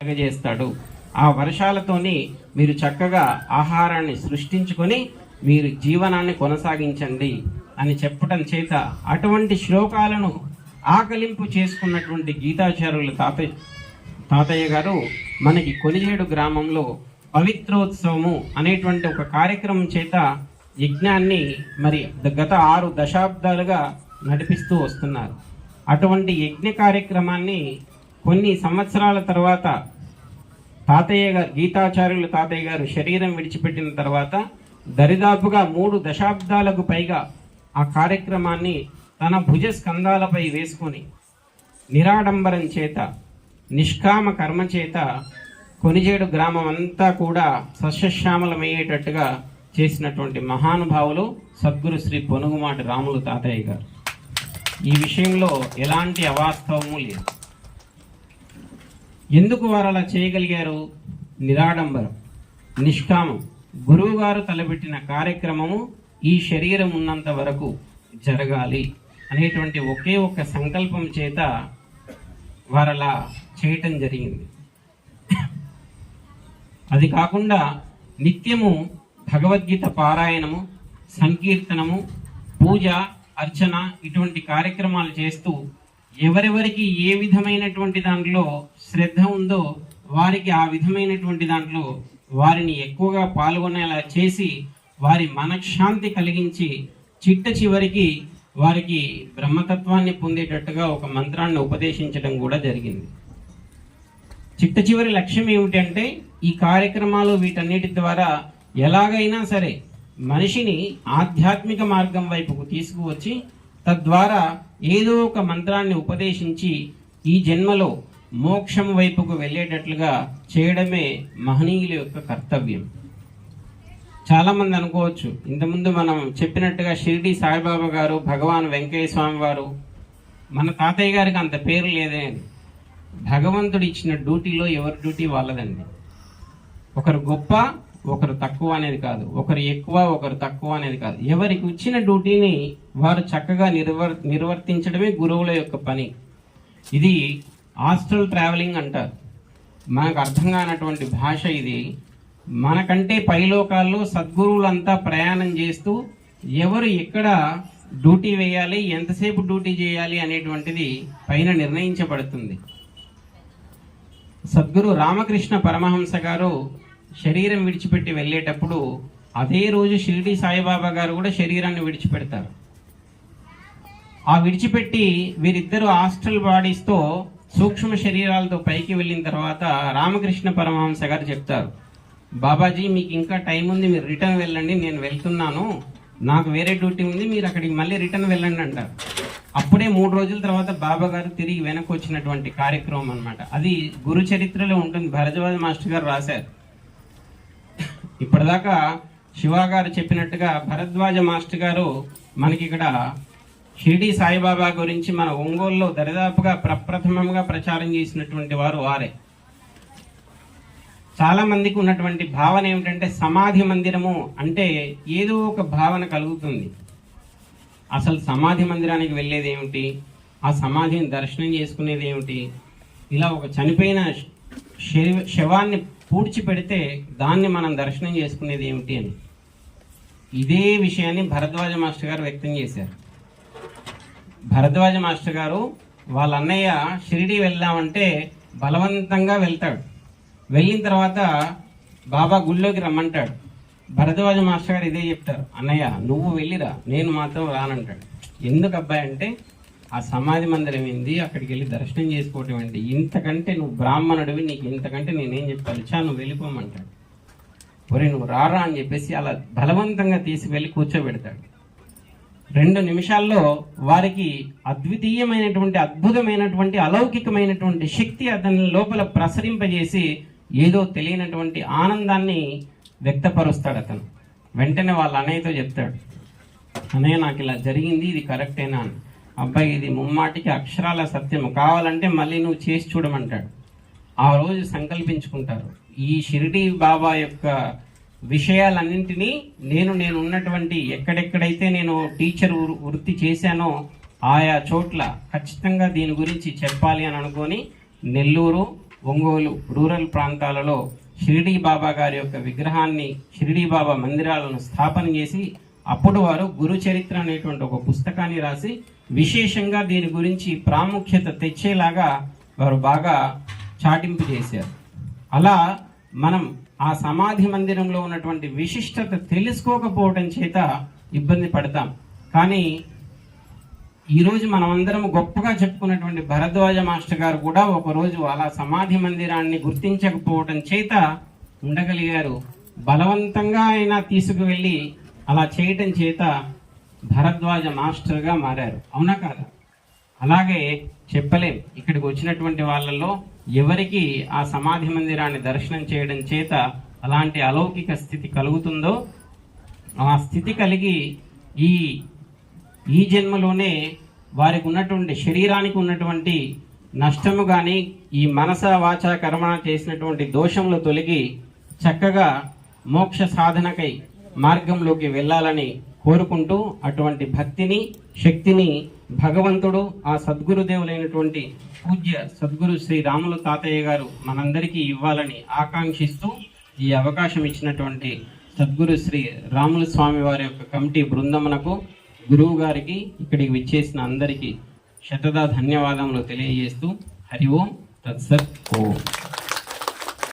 చేస్తాడు ఆ వర్షాలతోని మీరు చక్కగా ఆహారాన్ని సృష్టించుకొని మీరు జీవనాన్ని కొనసాగించండి అని చెప్పడం చేత అటువంటి శ్లోకాలను ఆకలింపు చేసుకున్నటువంటి గీతాచార్యులు తాతయ్య తాతయ్య గారు మనకి కొనిజేడు గ్రామంలో పవిత్రోత్సవము అనేటువంటి ఒక కార్యక్రమం చేత యజ్ఞాన్ని మరి గత ఆరు దశాబ్దాలుగా నడిపిస్తూ వస్తున్నారు. అటువంటి యజ్ఞ కార్యక్రమాన్ని కొన్ని సంవత్సరాల తర్వాత తాతయ్య గారు గీతాచార్యులు తాతయ్య గారు శరీరం విడిచిపెట్టిన తర్వాత దరిదాపుగా మూడు దశాబ్దాలకు పైగా ఆ కార్యక్రమాన్ని తన భుజ స్కంధాలపై వేసుకొని నిరాడంబరం చేత నిష్కామ కర్మ చేత కొనిజేడు గ్రామం అంతా కూడా సస్యశ్యామలమయ్యేటట్టుగా చేసినటువంటి మహానుభావులు సద్గురు శ్రీ పొనుగుమాటి రాములు తాతయ్య గారు. ఈ విషయంలో ఎలాంటి అవాస్తవము లేదు. ఎందుకు వారు అలా చేయగలిగారు? నిరాడంబరం నిష్కామం. గురువుగారు తలపెట్టిన కార్యక్రమము ఈ శరీరం ఉన్నంత వరకు జరగాలి అనేటువంటి ఒకే ఒక సంకల్పం చేత వారలా చేయటం జరిగింది. అది కాకుండా నిత్యము భగవద్గీత పారాయణము సంకీర్తనము పూజ అర్చన ఇటువంటి కార్యక్రమాలు చేస్తూ ఎవరెవరికి ఏ విధమైనటువంటి దాంట్లో శ్రద్ధ ఉందో వారికి ఆ విధమైనటువంటి దాంట్లో వారిని ఎక్కువగా పాల్గొనేలా చేసి వారి మనశ్శాంతి కలిగించి చిట్ట చివరికి వారికి బ్రహ్మతత్వాన్ని పొందేటట్టుగా ఒక మంత్రాన్ని ఉపదేశించడం కూడా జరిగింది. చిట్ట చివరి లక్ష్యం ఏమిటంటే ఈ కార్యక్రమాలు వీటన్నిటి ద్వారా ఎలాగైనా సరే మనిషిని ఆధ్యాత్మిక మార్గం వైపుకు తీసుకువచ్చి తద్వారా ఏదో ఒక మంత్రాన్ని ఉపదేశించి ఈ జన్మలో మోక్షం వైపుకు వెళ్ళేటట్లుగా చేయడమే మహనీయుల యొక్క కర్తవ్యం. చాలామంది అనుకోవచ్చు ఇంతకుముందు మనం చెప్పినట్టుగా షిరిడి సాయిబాబా గారు భగవాన్ వెంకయ్య స్వామి వారు మన తాతయ్య గారికి అంత పేరు లేదే. అని భగవంతుడు ఇచ్చిన డ్యూటీలో ఎవరి డ్యూటీ వాళ్ళదండి. ఒకరు గొప్ప ఒకరు తక్కువ అనేది కాదు. ఒకరు ఎక్కువ ఒకరు తక్కువ అనేది కాదు. ఎవరికి ఇచ్చిన డ్యూటీని వారు చక్కగా నిర్వర్ నిర్వర్తించడమే గురువుల యొక్క పని. ఇది హాస్టల్ ట్రావెలింగ్ అంటారు. మనకు అర్థం కానటువంటి భాష ఇది. మనకంటే పైలోకాల్లో సద్గురువులంతా ప్రయాణం చేస్తూ ఎవరు ఎక్కడ డ్యూటీ వేయాలి ఎంతసేపు డ్యూటీ చేయాలి అనేటువంటిది పైన నిర్ణయించబడుతుంది. సద్గురు రామకృష్ణ పరమహంస గారు శరీరం విడిచిపెట్టి వెళ్ళేటప్పుడు అదే రోజు షిరిడి సాయిబాబా గారు కూడా శరీరాన్ని విడిచిపెడతారు. ఆ విడిచిపెట్టి వీరిద్దరు హాస్టల్ బాడీస్తో సూక్ష్మ శరీరాలతో పైకి వెళ్ళిన తర్వాత రామకృష్ణ పరమహంస గారు చెప్తారు బాబాజీ మీకు ఇంకా టైం ఉంది మీరు రిటర్న్ వెళ్ళండి నేను వెళ్తున్నాను. నాకు వేరే డ్యూటీ ఉంది మీరు అక్కడికి మళ్ళీ రిటర్న్ వెళ్ళండి అంటారు. అప్పుడే మూడు రోజుల తర్వాత బాబా గారు తిరిగి వెనక్కి వచ్చినటువంటి కార్యక్రమం అనమాట అది గురు చరిత్రలో ఉంటుంది. భరద్వాజ మాస్టర్ గారు రాశారు. ఇప్పటిదాకా శివ గారు చెప్పినట్టుగా భరద్వాజ మాస్టర్ గారు మనకి ఇక్కడ షిరిడి సాయిబాబా గురించి మన ఒంగోలులో దరిదాపుగా ప్రప్రథమంగా ప్రచారం చేసినటువంటి వారు వారే. చాలామందికి ఉన్నటువంటి భావన ఏమిటంటే సమాధి మందిరము అంటే ఏదో ఒక భావన కలుగుతుంది. అసలు సమాధి మందిరానికి వెళ్ళేది ఏమిటి? ఆ సమాధిని దర్శనం చేసుకునేది ఏమిటి? ఇలా ఒక చనిపోయిన శరీ శవాన్ని పూడ్చి పెడితే దాన్ని మనం దర్శనం చేసుకునేది ఏమిటి అని. ఇదే విషయాన్ని భరద్వాజ మాస్టర్ గారు వ్యక్తం చేశారు. భరద్వాజ మాస్టర్ గారు వాళ్ళ అన్నయ్య షిరిడి వెళ్దామంటే బలవంతంగా వెళ్తాడు. వెళ్ళిన తర్వాత బాబా గుళ్ళోకి రమ్మంటాడు. భరద్వాజ మాస్టర్ గారు ఇదే చెప్తారు అన్నయ్య నువ్వు వెళ్ళిరా నేను మాత్రం రానంటాడు. ఎందుకు అబ్బాయి అంటే ఆ సమాధి మందిరం ఏంది? అక్కడికి వెళ్ళి దర్శనం చేసుకోవటం ఏంటి ఇంతకంటే నువ్వు బ్రాహ్మణుడివి నీకు ఇంతకంటే నేనేం చెప్పాలి? చా నువ్వు వెళ్ళిపోమంటాడు. ఒరే నువ్వు రారా అని చెప్పేసి అలా బలవంతంగా తీసుకువెళ్ళి కూర్చోబెడతాడు. రెండు నిమిషాల్లో వారికి అద్వితీయమైనటువంటి అద్భుతమైనటువంటి అలౌకికమైనటువంటి శక్తి అతని లోపల ప్రసరింపజేసి ఏదో తెలియనటువంటి ఆనందాన్ని వ్యక్తపరుస్తాడు అతను. వెంటనే వాళ్ళ అన్నయ్యతో చెప్తాడు. అన్నయ్య నాకు ఇలా జరిగింది ఇది కరెక్టేనా? అని. అబ్బాయి ఇది ముమ్మాటికి అక్షరాల సత్యం కావాలంటే మళ్ళీ నువ్వు చేసి చూడమంటాడు. ఆ రోజు సంకల్పించుకుంటారు. ఈ షిరిడి బాబా యొక్క విషయాలన్నింటినీ నేను నేను ఉన్నటువంటి ఎక్కడెక్కడైతే నేను టీచర్ వృత్తి చేశానో ఆయా చోట్ల ఖచ్చితంగా దీని గురించి చెప్పాలి అని అనుకొని నెల్లూరు ఒంగోలు రూరల్ ప్రాంతాలలో షిరిడీ బాబా గారి యొక్క విగ్రహాన్ని షిరిడీ బాబా మందిరాలను స్థాపన చేసి అప్పుడు వారు గురు చరిత్ర అనేటువంటి ఒక పుస్తకాన్ని రాసి విశేషంగా దీని గురించి ప్రాముఖ్యత తెచ్చేలాగా వారు బాగా చాటింపు చేశారు. అలా మనం ఆ సమాధి మందిరంలో ఉన్నటువంటి విశిష్టత తెలుసుకోకపోవడం చేత ఇబ్బంది పడతాం. కానీ ఈరోజు మనమందరం గొప్పగా చెప్పుకున్నటువంటి భరద్వాజ మాస్టర్ గారు కూడా ఒకరోజు అలా సమాధి మందిరాన్ని గుర్తించకపోవడం చేత ఉండగలిగారు. బలవంతంగా అయినా తీసుకువెళ్ళి అలా చేయటం చేత భరద్వాజ మాస్టర్గా మారారు. అవునా కాదా? అలాగే చెప్పలేం. ఇక్కడికి వచ్చినటువంటి వాళ్ళల్లో ఎవరికి ఆ సమాధి మందిరాన్ని దర్శనం చేయడం చేత అలాంటి అలౌకిక స్థితి కలుగుతుందో ఆ స్థితి కలిగి ఈ ఈ జన్మలోనే వారికి ఉన్నటువంటి శరీరానికి ఉన్నటువంటి నష్టము కానీ ఈ మనస వాచ కర్మ చేసినటువంటి దోషములు తొలగి చక్కగా మోక్ష సాధనకై మార్గంలోకి వెళ్ళాలని కోరుకుంటూ అటువంటి భక్తిని శక్తిని భగవంతుడు ఆ సద్గురుదేవులైనటువంటి పూజ్య సద్గురు శ్రీ రాములు తాతయ్య గారు మనందరికీ ఇవ్వాలని ఆకాంక్షిస్తూ ఈ అవకాశం ఇచ్చినటువంటి సద్గురు శ్రీ రాముల స్వామి వారి యొక్క కమిటీ బృందమునకు గురువు గారికి ఇక్కడికి విచ్చేసిన అందరికీ శతదా ధన్యవాదములు తెలియజేస్తూ హరి ఓం తత్సత్ ఓం.